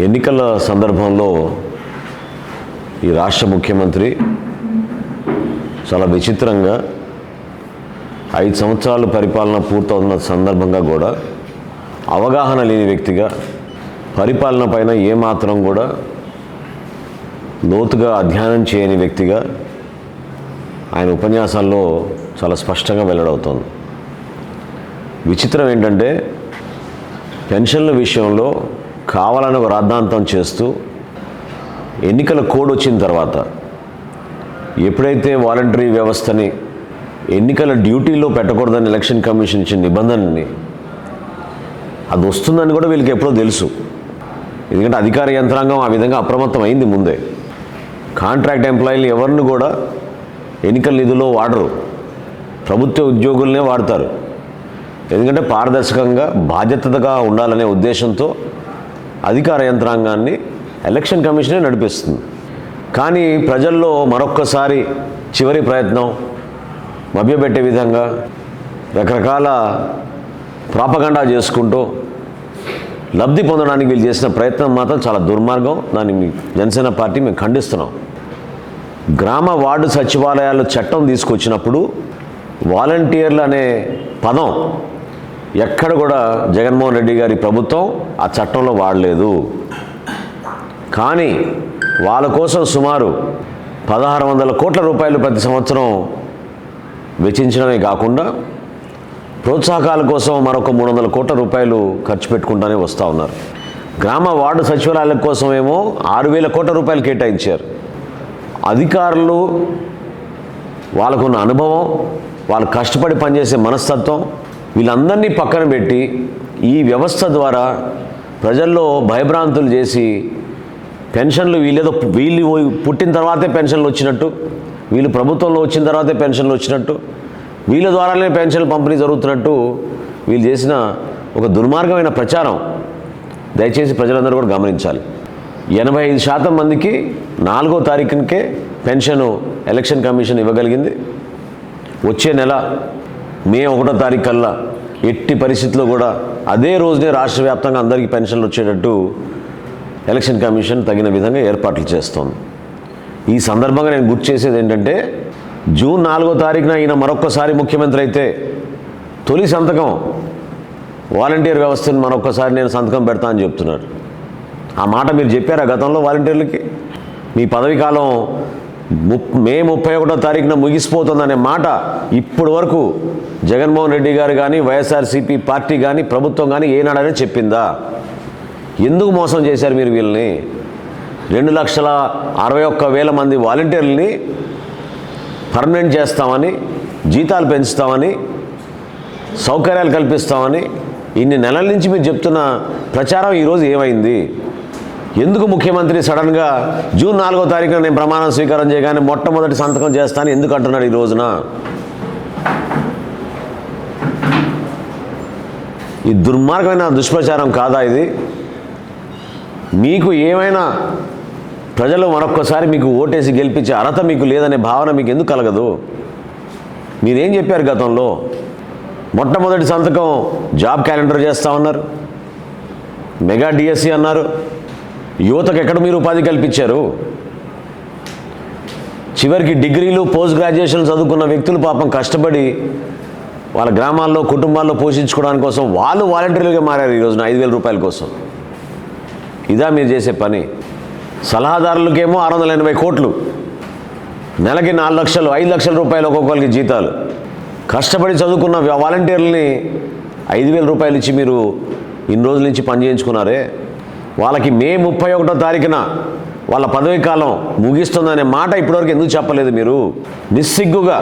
ఎన్నికల సందర్భంలో ఈ రాష్ట్ర ముఖ్యమంత్రి చాలా విచిత్రంగా ఐదు సంవత్సరాలు పరిపాలన పూర్తవుతున్న సందర్భంగా కూడా అవగాహన లేని వ్యక్తిగా పరిపాలన పైన ఏమాత్రం కూడా లోతుగా అధ్యయనం చేయని వ్యక్తిగా ఆయన ఉపన్యాసాల్లో చాలా స్పష్టంగా వెల్లడవుతోంది. విచిత్రం ఏంటంటే పెన్షన్ల విషయంలో కావాలని ఒక రాద్ధాంతం చేస్తూ ఎన్నికల కోడ్ వచ్చిన తర్వాత ఎప్పుడైతే వాలంటరీ వ్యవస్థని ఎన్నికల డ్యూటీలో పెట్టకూడదని ఎలక్షన్ కమిషన్ ఇచ్చిన నిబంధనని అది వస్తుందని కూడా వీళ్ళకి ఎప్పుడో తెలుసు. ఎందుకంటే అధికార యంత్రాంగం ఆ విధంగా అప్రమత్తం అయింది ముందే. కాంట్రాక్ట్ ఎంప్లాయీలు ఎవరిని కూడా ఎన్నికల నిధిలో వాడరు. ప్రభుత్వ ఉద్యోగులనే వాడతారు. ఎందుకంటే పారదర్శకంగా బాధ్యతగా ఉండాలనే ఉద్దేశంతో అధికార యంత్రాంగాన్ని ఎలక్షన్ కమిషనే నడిపిస్తుంది. కానీ ప్రజల్లో మరొక్కసారి చివరి ప్రయత్నం మభ్యపెట్టే విధంగా రకరకాల ప్రాపగండా చేసుకుంటూ లబ్ధి పొందడానికి వీళ్ళు చేసిన ప్రయత్నం మాత్రం చాలా దుర్మార్గం. దాన్ని మీ జనసేన పార్టీ మేము ఖండిస్తున్నాం. గ్రామ వార్డు సచివాలయాల్లో చట్టం తీసుకొచ్చినప్పుడు వాలంటీర్లు అనే పదం ఎక్కడ కూడా జగన్మోహన్ రెడ్డి గారి ప్రభుత్వం ఆ చట్టంలో వాడలేదు. కానీ వాళ్ళ కోసం సుమారు పదహారు వందల కోట్ల రూపాయలు ప్రతి సంవత్సరం వెచ్చించడమే కాకుండా ప్రోత్సాహకాల కోసం మరొక మూడు వందల కోట్ల రూపాయలు ఖర్చు పెట్టుకుంటూనే వస్తూ ఉన్నారు. గ్రామ వార్డు సచివాలయాల కోసం ఏమో ఆరు వేల కోట్ల రూపాయలు కేటాయించారు. అధికారులు వాళ్ళకున్న అనుభవం వాళ్ళు కష్టపడి పనిచేసే మనస్తత్వం వీళ్ళందరినీ పక్కన పెట్టి ఈ వ్యవస్థ ద్వారా ప్రజల్లో భయభ్రాంతులు చేసి పెన్షన్లు వీళ్ళేదో వీళ్ళు పుట్టిన తర్వాతే పెన్షన్లు వచ్చినట్టు వీళ్ళు ప్రభుత్వంలో వచ్చిన తర్వాతే పెన్షన్లు వచ్చినట్టు వీళ్ళ ద్వారానే పెన్షన్లు పంపిణీ జరుగుతున్నట్టు వీళ్ళు చేసిన ఒక దుర్మార్గమైన ప్రచారం. దయచేసి ప్రజలందరూ కూడా గమనించాలి. ఎనభై ఐదు శాతం మందికి నాలుగో తారీఖునికే పెన్షన్ ఎలక్షన్ కమిషన్ ఇవ్వగలిగింది. వచ్చే నెల మే ఒకటో తారీఖు కల్లా ఎట్టి పరిస్థితుల్లో కూడా అదే రోజునే రాష్ట్ర వ్యాప్తంగా అందరికీ పెన్షన్లు వచ్చేటట్టు ఎలక్షన్ కమిషన్ తగిన విధంగా ఏర్పాట్లు చేస్తోంది. ఈ సందర్భంగా నేను గుర్తు చేసేది ఏంటంటే జూన్ నాలుగో తారీఖున ఈయన మరొక్కసారి ముఖ్యమంత్రి అయితే తొలి సంతకం వాలంటీర్ వ్యవస్థను మరొక్కసారి నేను సంతకం పెడతా అని చెప్తున్నాడు ఆ మాట మీరు చెప్పారా గతంలో వాలంటీర్లకి? మీ పదవీకాలం మే ముప్పై ఒకటో తారీఖున ముగిసిపోతుందనే మాట ఇప్పటి వరకు జగన్మోహన్ రెడ్డి గారు కానీ వైఎస్ఆర్సీపీ పార్టీ కానీ ప్రభుత్వం కానీ ఏనాడనే చెప్పిందా? ఎందుకు మోసం చేశారు మీరు వీళ్ళని? రెండు లక్షల అరవై ఒక్క వేల మంది వాలంటీర్లని పర్మనెంట్ చేస్తామని జీతాలు పెంచుతామని సౌకర్యాలు కల్పిస్తామని ఇన్ని నెలల నుంచి మీరు చెప్తున్న ప్రచారం ఈరోజు ఏమైంది? ఎందుకు ముఖ్యమంత్రి సడన్గా జూన్ నాలుగో తారీఖున నేను ప్రమాణం స్వీకారం చేయగానే మొట్టమొదటి సంతకం చేస్తాను ఎందుకు అంటున్నాడు ఈ రోజున? ఈ దుర్మార్గమైన దుష్ప్రచారం కాదా ఇది? మీకు ఏమైనా ప్రజలు మరొక్కసారి మీకు ఓటేసి గెలిపించే అర్హత మీకు లేదనే భావన మీకు ఎందుకు కలగదు? మీరేం చెప్పారు గతంలో? మొట్టమొదటి సంతకం జాబ్ క్యాలెండర్ చేస్తా ఉన్నారు. మెగా డిఎస్సి అన్నారు. యువతకు ఎక్కడ మీరు ఉపాధి కల్పించారు? చివరికి డిగ్రీలు పోస్ట్ గ్రాడ్యుయేషన్ చదువుకున్న వ్యక్తులు పాపం కష్టపడి వాళ్ళ గ్రామాల్లో కుటుంబాల్లో పోషించుకోవడానికి కోసం వాళ్ళు వాలంటీర్లుగా మారారు ఈ రోజున ఐదు వేల రూపాయల కోసం. ఇదా మీరు చేసే పని. సలహాదారులకేమో ఆరు వందల ఎనభై కోట్లు. నెలకి నాలుగు లక్షలు ఐదు లక్షల రూపాయలు ఒక్కొక్కరికి జీతాలు. కష్టపడి చదువుకున్న వాలంటీర్లని ఐదు వేల రూపాయలు ఇచ్చి మీరు ఇన్ని రోజుల నుంచి పని చేయించుకున్నారే? వాళ్ళకి మే ముప్పై ఒకటో తారీఖున వాళ్ళ పదవి కాలం ముగిస్తుందనే మాట ఇప్పటివరకు ఎందుకు చెప్పలేదు మీరు? నిస్సిగ్గుగా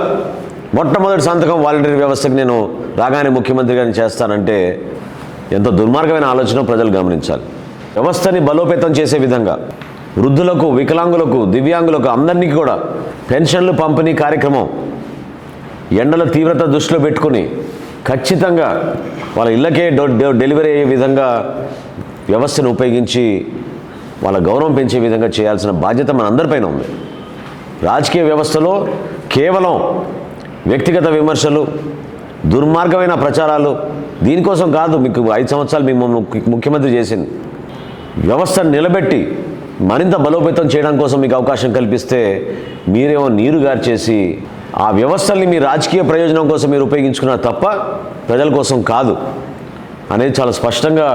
మొట్టమొదటి సంతకం వాలంటీర్ వ్యవస్థకు నేను రాగానే ముఖ్యమంత్రి గారిని చేస్తానంటే ఎంత దుర్మార్గమైన ఆలోచన ప్రజలు గమనించాలి. వ్యవస్థని బలోపేతం చేసే విధంగా వృద్ధులకు వికలాంగులకు దివ్యాంగులకు అందరినీ కూడా పెన్షన్లు పంపిణీ కార్యక్రమం ఎండల తీవ్రత దృష్టిలో పెట్టుకుని ఖచ్చితంగా వాళ్ళ ఇళ్ళకే డెలివరీ అయ్యే విధంగా వ్యవస్థను ఉపయోగించి వాళ్ళ గౌరవం పెంచే విధంగా చేయాల్సిన బాధ్యత మన అందరిపైన ఉంది. రాజకీయ వ్యవస్థలో కేవలం వ్యక్తిగత విమర్శలు దుర్మార్గమైన ప్రచారాలు దీనికోసం కాదు మీకు ఐదు సంవత్సరాలు మిమ్మల్ని ముఖ్యమంత్రి చేసింది. వ్యవస్థను నిలబెట్టి మరింత బలోపేతం చేయడం కోసం మీకు అవకాశం కల్పిస్తే మీరేమో నీరు గార్చేసి ఆ వ్యవస్థల్ని మీ రాజకీయ ప్రయోజనం కోసం మీరు ఉపయోగించుకున్నారు తప్ప ప్రజల కోసం కాదు. అనేది చాలా స్పష్టంగా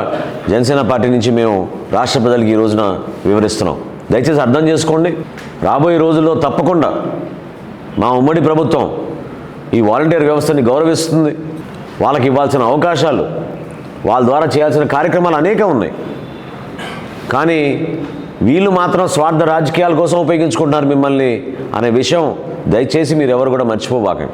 జనసేన పార్టీ నుంచి మేము రాష్ట్ర ప్రజలకు ఈ రోజున వివరిస్తున్నాం. దయచేసి అర్థం చేసుకోండి. రాబోయే రోజుల్లో తప్పకుండా మా ఉమ్మడి ప్రభుత్వం ఈ వాలంటీర్ వ్యవస్థని గౌరవిస్తుంది. వాళ్ళకి ఇవ్వాల్సిన అవకాశాలు వాళ్ళ ద్వారా చేయాల్సిన కార్యక్రమాలు అనేకం ఉన్నాయి. కానీ వీళ్ళు మాత్రం స్వార్థ రాజకీయాల కోసం ఉపయోగించుకుంటున్నారు మిమ్మల్ని అనే విషయం దయచేసి మీరు ఎవరు కూడా మర్చిపోబాకండి.